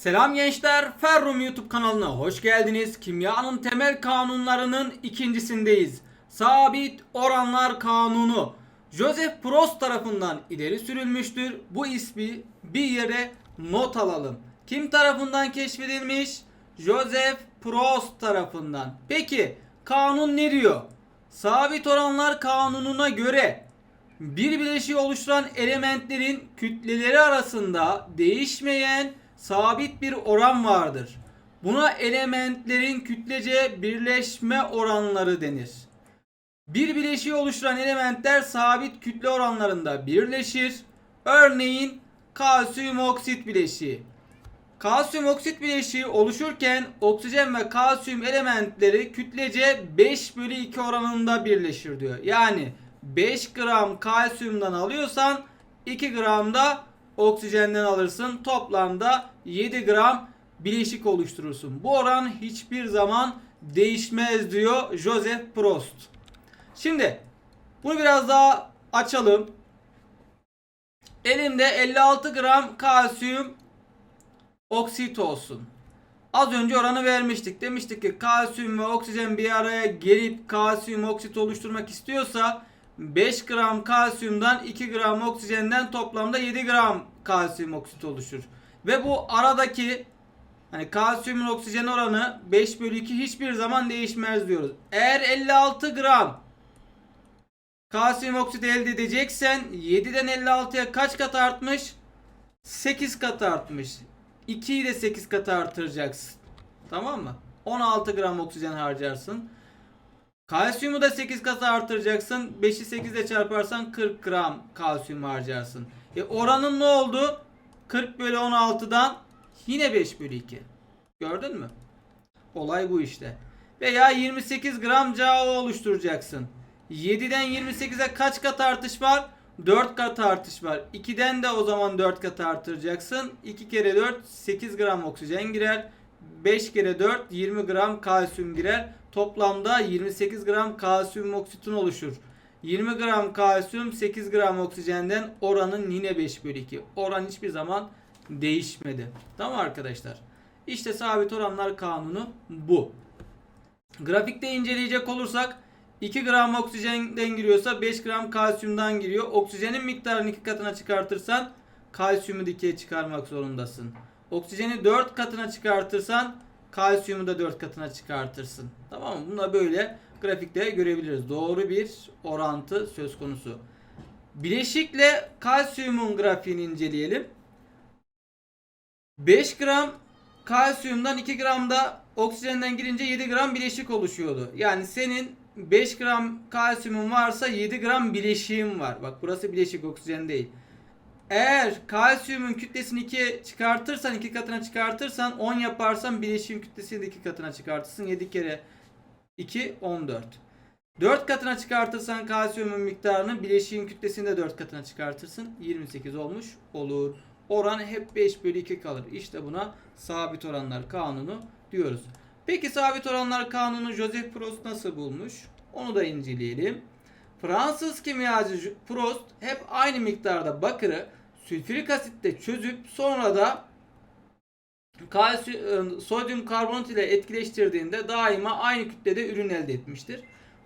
Selam gençler, Ferrum YouTube kanalına hoş geldiniz. Kimyanın temel kanunlarının ikincisindeyiz. Sabit oranlar kanunu. Joseph Prost tarafından ileri sürülmüştür. Bu ismi bir yere not alalım. Kim tarafından keşfedilmiş? Joseph Prost tarafından. Peki kanun ne diyor? Sabit oranlar kanununa göre bir bileşiği oluşturan elementlerin kütleleri arasında değişmeyen sabit bir oran vardır. Buna elementlerin kütlece birleşme oranları denir. Bir bileşiği oluşturan elementler sabit kütle oranlarında birleşir. Örneğin kalsiyum oksit bileşiği. Kalsiyum oksit bileşiği oluşurken oksijen ve kalsiyum elementleri kütlece 5 bölü 2 oranında birleşir diyor. Yani 5 gram kalsiyumdan alıyorsan 2 gram da oksijenden alırsın. Toplamda 7 gram bileşik oluşturursun. Bu oran hiçbir zaman değişmez diyor Joseph Prost. Şimdi bunu biraz daha açalım. Elimde 56 gram kalsiyum oksit olsun. Az önce oranı vermiştik. Demiştik ki kalsiyum ve oksijen bir araya gelip kalsiyum oksit oluşturmak istiyorsa 5 gram kalsiyumdan 2 gram oksijenden toplamda 7 gram kalsiyum oksit oluşur. Ve bu aradaki hani kalsiyumun oksijen oranı 5 bölü 2 hiçbir zaman değişmez diyoruz. Eğer 56 gram kalsiyum oksit elde edeceksen 7'den 56'ya kaç kat artmış? 8 kat artmış. 2'yi de 8 kat artıracaksın. Tamam mı? 16 gram oksijen harcarsın. Kalsiyumu da 8 kat artıracaksın. 5'i 8 ile çarparsan 40 gram kalsiyum harcarsın. E oranın ne oldu? 40 bölü 16'dan yine 5 bölü 2. Gördün mü? Olay bu işte. Veya 28 gram CaO oluşturacaksın. 7'den 28'e kaç kat artış var? 4 kat artış var. 2'den de o zaman 4 kat artıracaksın. 2 kere 4 8 gram oksijen girer. 5 kere 4 20 gram kalsiyum girer. Toplamda 28 gram kalsiyum oksitin oluşur. 20 gram kalsiyum 8 gram oksijenden oranın yine 5 bölü 2. Oran hiçbir zaman değişmedi. Tamam arkadaşlar. İşte sabit oranlar kanunu bu. Grafikte inceleyecek olursak 2 gram oksijenden giriyorsa 5 gram kalsiyumdan giriyor. Oksijenin miktarını 2 katına çıkartırsan kalsiyumu dikeye çıkarmak zorundasın. Oksijeni 4 katına çıkartırsan kalsiyumu da 4 katına çıkartırsın. Tamam mı? Bunu da böyle grafikte görebiliriz. Doğru bir orantı söz konusu. Bileşikle kalsiyumun grafiğini inceleyelim. 5 gram kalsiyumdan 2 gram da oksijenden girince 7 gram bileşik oluşuyordu. Yani senin 5 gram kalsiyumun varsa 7 gram bileşiğin var. Bak burası bileşik oksijen değil. Eğer kalsiyumun kütlesini 2'ye çıkartırsan 2 katına çıkartırsan 10 yaparsan bileşiğin kütlesini de 2 katına çıkartırsın. 7 kere 2 14. 4 katına çıkartırsan kalsiyumun miktarını bileşiğin kütlesini de 4 katına çıkartırsın. 28 olmuş olur. Oran hep 5 bölü 2 kalır. İşte buna sabit oranlar kanunu diyoruz. Peki sabit oranlar kanunu Joseph Prost nasıl bulmuş? Onu da inceleyelim. Fransız kimyacı Prost hep aynı miktarda bakırı sülfürik asitte çözüp sonra da kalsiyum, sodyum karbonat ile etkileştirdiğinde daima aynı kütlede ürün elde etmiştir.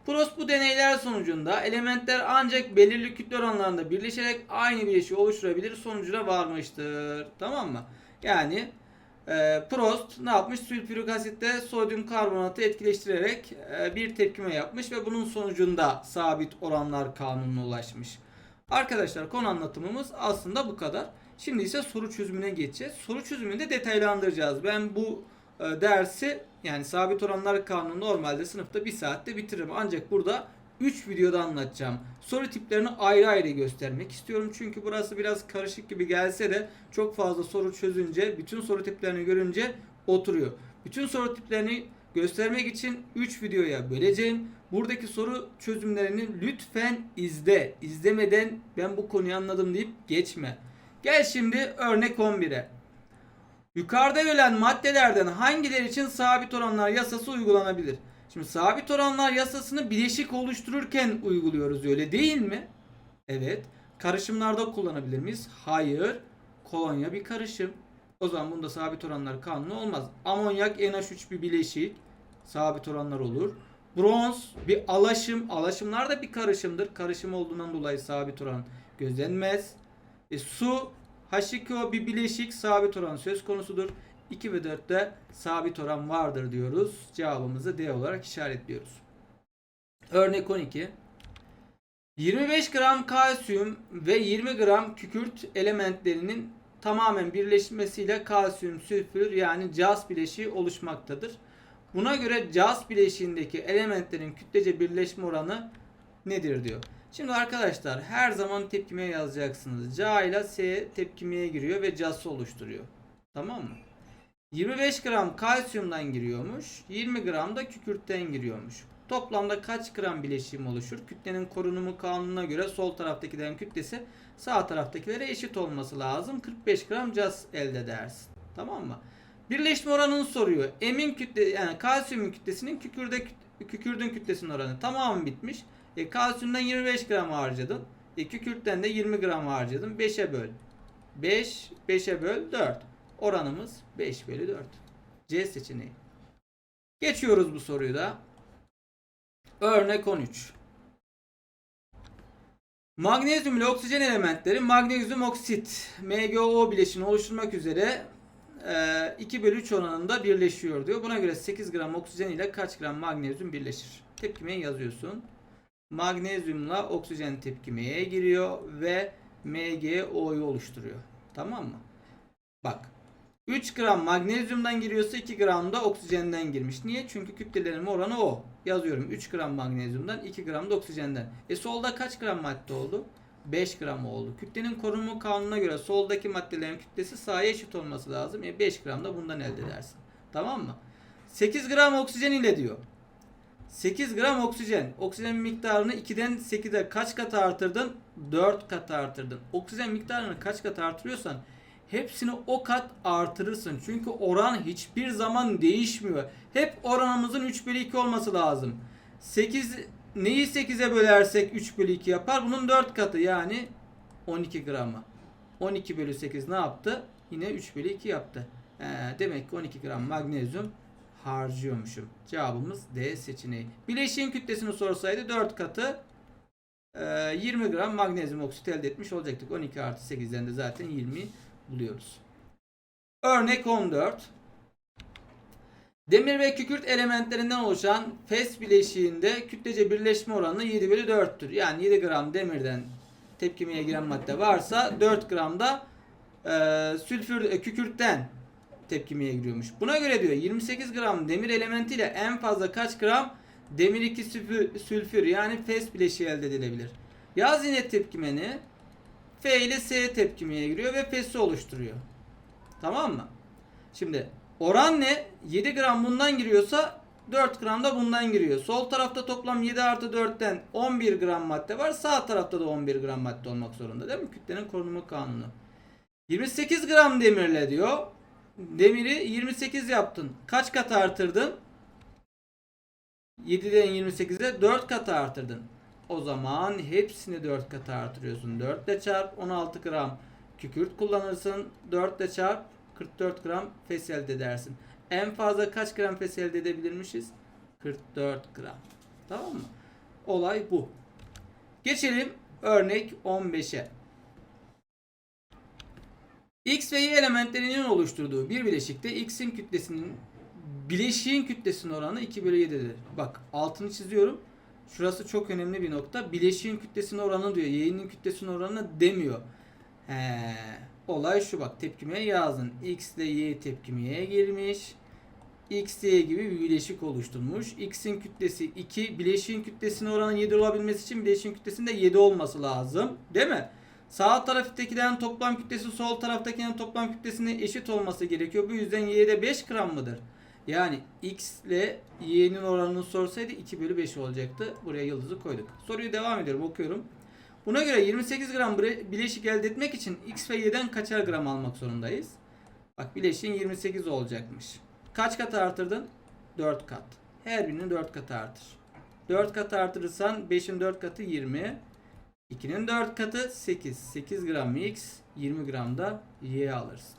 Prost bu deneyler sonucunda elementler ancak belirli kütle oranlarında birleşerek aynı bileşiği oluşturabilir sonucuna varmıştır. Tamam mı? Yani e, Prost ne yapmış? Sülfürik asitte sodyum karbonatı etkileştirerek e, bir tepkime yapmış ve bunun sonucunda sabit oranlar kanununa ulaşmış. Arkadaşlar konu anlatımımız aslında bu kadar. Şimdi ise soru çözümüne geçeceğiz. Soru çözümünü de detaylandıracağız. Ben bu e, dersi yani sabit oranlar kanunu normalde sınıfta bir saatte bitiririm. Ancak burada 3 videoda anlatacağım. Soru tiplerini ayrı ayrı göstermek istiyorum. Çünkü burası biraz karışık gibi gelse de çok fazla soru çözünce, bütün soru tiplerini görünce oturuyor. Bütün soru tiplerini göstermek için 3 videoya böleceğim. Buradaki soru çözümlerini lütfen izle. İzlemeden ben bu konuyu anladım deyip geçme. Gel şimdi örnek 11'e. Yukarıda verilen maddelerden hangileri için sabit oranlar yasası uygulanabilir? Şimdi sabit oranlar yasasını bileşik oluştururken uyguluyoruz öyle değil mi? Evet. Karışımlarda kullanabilir miyiz? Hayır. Kolonya bir karışım. O zaman bunda sabit oranlar kanunu olmaz. Amonyak NH3 bir bileşik sabit oranlar olur. Bronz bir alaşım. Alaşımlar da bir karışımdır. Karışım olduğundan dolayı sabit oran gözlenmez. E, su H2O bir bileşik sabit oran söz konusudur. 2 ve 4'te sabit oran vardır diyoruz. Cevabımızı D olarak işaretliyoruz. Örnek 12. 25 gram kalsiyum ve 20 gram kükürt elementlerinin tamamen birleşmesiyle kalsiyum sülfür yani CAS bileşiği oluşmaktadır. Buna göre CAS bileşiğindeki elementlerin kütlece birleşme oranı nedir diyor. Şimdi arkadaşlar her zaman tepkimeye yazacaksınız. Ca ile S tepkimeye giriyor ve CAS'ı oluşturuyor. Tamam mı? 25 gram kalsiyumdan giriyormuş. 20 gram da kükürtten giriyormuş. Toplamda kaç gram bileşim oluşur? Kütlenin korunumu kanununa göre sol taraftakilerin kütlesi sağ taraftakilere eşit olması lazım. 45 gram caz elde edersin. Tamam mı? Birleşme oranını soruyor. Emin kütle yani kalsiyumun kütlesinin kükürde kükürdün kütlesinin oranı tamamı bitmiş. E, kalsiyumdan 25 gram harcadın. E, kükürtten de 20 gram harcadın. 5'e böl. 5, 5'e böl 4. Oranımız 5 bölü 4. C seçeneği. Geçiyoruz bu soruyu da. Örnek 13. Magnezyum ile oksijen elementleri magnezyum oksit MgO bileşini oluşturmak üzere 2 bölü 3 oranında birleşiyor diyor. Buna göre 8 gram oksijen ile kaç gram magnezyum birleşir? Tepkimeye yazıyorsun. Magnezyumla oksijen tepkimeye giriyor ve MgO'yu oluşturuyor. Tamam mı? Bak 3 gram magnezyumdan giriyorsa 2 gram da oksijenden girmiş. Niye? Çünkü kütlelenme oranı o. Yazıyorum 3 gram magnezyumdan 2 gram da oksijenden. E solda kaç gram madde oldu? 5 gram oldu. Kütlenin korunma kanununa göre soldaki maddelerin kütlesi sağa eşit olması lazım. E 5 gram da bundan elde edersin. Tamam mı? 8 gram oksijen ile diyor. 8 gram oksijen. Oksijen miktarını 2'den 8'e kaç kat artırdın? 4 kat artırdın. Oksijen miktarını kaç kat artırıyorsan hepsini o kat artırırsın. Çünkü oran hiçbir zaman değişmiyor. Hep oranımızın 3 bölü 2 olması lazım. 8 neyi 8'e bölersek 3 bölü 2 yapar? Bunun 4 katı yani 12 gramı. 12 bölü 8 ne yaptı? Yine 3 bölü 2 yaptı. Ee, demek ki 12 gram magnezyum harcıyormuşum. Cevabımız D seçeneği. Bileşiğin kütlesini sorsaydı 4 katı e, 20 gram magnezyum oksit elde etmiş olacaktık. 12 artı 8'den de zaten 20 buluyoruz. Örnek 14. Demir ve kükürt elementlerinden oluşan fes bileşiğinde kütlece birleşme oranı 7 bölü 4'tür. Yani 7 gram demirden tepkimeye giren madde varsa 4 gram da e, sülfür e, kükürtten tepkimeye giriyormuş. Buna göre diyor 28 gram demir elementiyle en fazla kaç gram demir 2 sülfür, sülfür yani fes bileşiği elde edilebilir. Yaz yine tepkimeni F ile S tepkimeye giriyor ve F'si oluşturuyor. Tamam mı? Şimdi oran ne? 7 gram bundan giriyorsa 4 gram da bundan giriyor. Sol tarafta toplam 7 artı 4'ten 11 gram madde var. Sağ tarafta da 11 gram madde olmak zorunda değil mi? Kütlenin korunumu kanunu. 28 gram demirle diyor. Demiri 28 yaptın. Kaç kat artırdın? 7'den 28'e 4 kat artırdın. O zaman hepsini 4 kat artırıyorsun. 4 ile çarp 16 gram kükürt kullanırsın. 4 ile çarp 44 gram fes elde edersin. En fazla kaç gram fes elde edebilirmişiz? 44 gram. Tamam mı? Olay bu. Geçelim örnek 15'e. X ve Y elementlerinin oluşturduğu bir bileşikte X'in kütlesinin bileşiğin kütlesinin oranı 2 bölü 7'dir. Bak altını çiziyorum. Şurası çok önemli bir nokta. Bileşiğin kütlesinin oranı diyor. Y'nin kütlesinin oranı demiyor. He. Olay şu bak tepkimeye yazdın. X ile Y tepkimeye girmiş. X, Y gibi bir bileşik oluşturmuş. X'in kütlesi 2. Bileşiğin kütlesinin oranı 7 olabilmesi için bileşiğin kütlesinin de 7 olması lazım. Değil mi? Sağ taraftakilerin toplam kütlesi sol taraftakilerin toplam kütlesine eşit olması gerekiyor. Bu yüzden Y'de 5 gram mıdır? Yani X ile Y'nin oranını sorsaydı 2 bölü 5 olacaktı. Buraya yıldızı koyduk. Soruyu devam ediyorum okuyorum. Buna göre 28 gram bileşik elde etmek için X ve Y'den kaçar gram almak zorundayız? Bak bileşiğin 28 olacakmış. Kaç kat artırdın? 4 kat. Her birinin 4 katı artır. 4 kat artırırsan 5'in 4 katı 20. 2'nin 4 katı 8. 8 gram X, 20 gram da Y alırsın.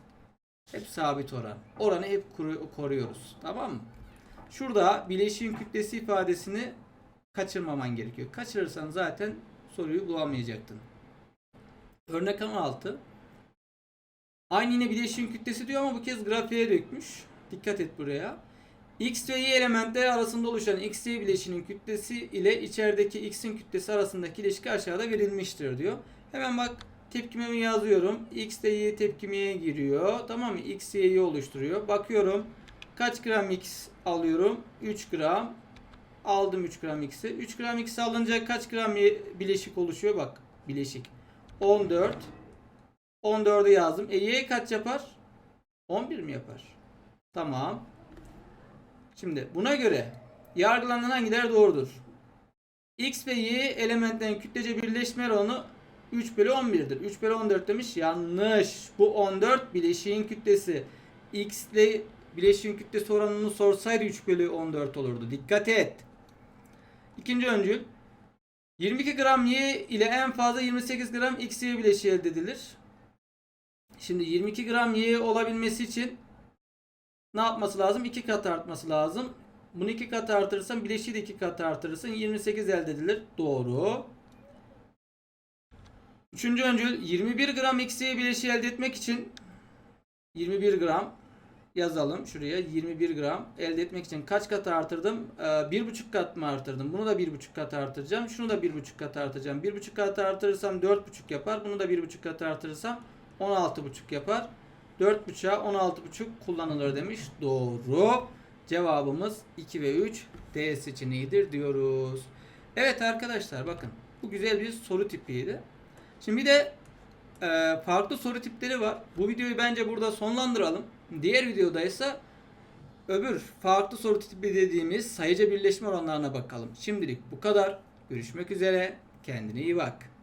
Hep sabit oran. Oranı hep koru- koruyoruz. Tamam mı? Şurada bileşiğin kütlesi ifadesini kaçırmaman gerekiyor. Kaçırırsan zaten soruyu bulamayacaktın. Örnek 16. Aynı yine bileşiğin kütlesi diyor ama bu kez grafiğe dökmüş. Dikkat et buraya. X ve Y elementler arasında oluşan X, Y bileşiğinin kütlesi ile içerideki X'in kütlesi arasındaki ilişki aşağıda verilmiştir diyor. Hemen bak tepkimemi yazıyorum. X ile Y tepkimeye giriyor. Tamam mı? X, Y'yi oluşturuyor. Bakıyorum. Kaç gram X alıyorum? 3 gram. Aldım 3 gram X'i. 3 gram X alınca kaç gram bileşik oluşuyor? Bak bileşik. 14. 14'ü yazdım. E Y kaç yapar? 11 mi yapar? Tamam. Şimdi buna göre yargılanan hangileri doğrudur? X ve Y elementlerin kütlece birleşme oranı 3 bölü 11'dir. 3 bölü 14 demiş. Yanlış. Bu 14 bileşiğin kütlesi. X ile bileşiğin kütlesi oranını sorsaydı 3 bölü 14 olurdu. Dikkat et. İkinci öncül. 22 gram Y ile en fazla 28 gram X Y bileşiği elde edilir. Şimdi 22 gram Y olabilmesi için ne yapması lazım? 2 kat artması lazım. Bunu 2 kat artırırsan bileşiği de 2 kat artırırsın. 28 elde edilir. Doğru. Üçüncü öncül 21 gram XY bileşiği elde etmek için 21 gram yazalım şuraya 21 gram elde etmek için kaç kat artırdım? Ee, 1,5 kat mı artırdım? Bunu da 1,5 kat artıracağım. Şunu da 1,5 kat artıracağım. 1,5 kat artırırsam 4,5 yapar. Bunu da 1,5 kat artırırsam 16,5 yapar. 4.5'a 16.5 kullanılır demiş. Doğru. Cevabımız 2 ve 3 D seçeneğidir diyoruz. Evet arkadaşlar bakın. Bu güzel bir soru tipiydi. Şimdi bir de e, farklı soru tipleri var. Bu videoyu bence burada sonlandıralım. Diğer videoda ise öbür farklı soru tipi dediğimiz sayıca birleşme oranlarına bakalım. Şimdilik bu kadar. Görüşmek üzere. Kendine iyi bak.